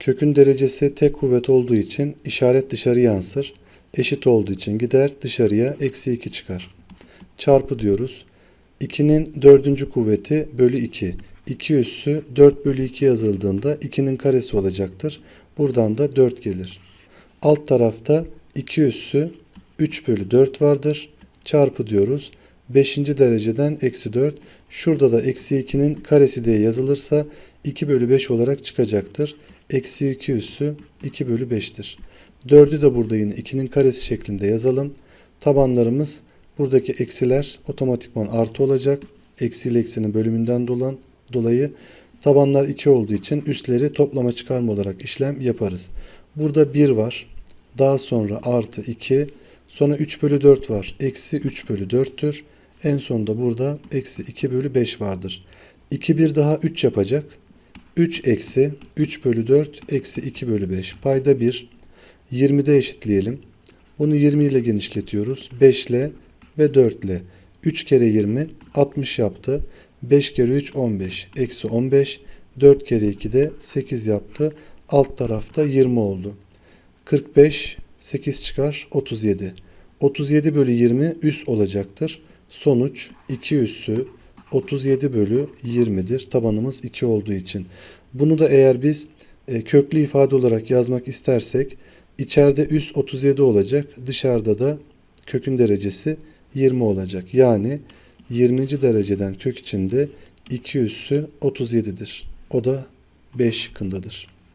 Kökün derecesi tek kuvvet olduğu için işaret dışarı yansır. Eşit olduğu için gider dışarıya eksi 2 çıkar. Çarpı diyoruz. 2'nin dördüncü kuvveti bölü 2. 2 üssü 4 bölü 2 yazıldığında 2'nin karesi olacaktır. Buradan da 4 gelir. Alt tarafta 2 üssü 3 bölü 4 vardır. Çarpı diyoruz. 5. dereceden eksi 4. Şurada da eksi 2'nin karesi diye yazılırsa 2 bölü 5 olarak çıkacaktır. Eksi 2 üssü 2 bölü 5'tir. 4'ü de burada yine 2'nin karesi şeklinde yazalım. Tabanlarımız buradaki eksiler otomatikman artı olacak. Eksi ile eksinin bölümünden dolayı tabanlar 2 olduğu için üstleri toplama çıkarma olarak işlem yaparız. Burada 1 var. Daha sonra artı 2. Sonra 3 bölü 4 var. Eksi 3 bölü 4'tür. En sonunda burada eksi 2 bölü 5 vardır. 2 bir daha 3 yapacak. 3 eksi 3 bölü 4 eksi 2 bölü 5. Payda 1. 20'de eşitleyelim. Bunu 20 ile genişletiyoruz. 5 ile ve 4 ile. 3 kere 20 60 yaptı. 5 kere 3 15. Eksi 15. 4 kere 2 de 8 yaptı. Alt tarafta 20 oldu. 45 8 çıkar 37. 37 bölü 20 üs olacaktır. Sonuç 2 üssü 37 bölü 20'dir. Tabanımız 2 olduğu için. Bunu da eğer biz e, köklü ifade olarak yazmak istersek içeride üs 37 olacak. Dışarıda da kökün derecesi 20 olacak. Yani 20. dereceden kök içinde 2 üssü 37'dir. O da 5 şıkkındadır.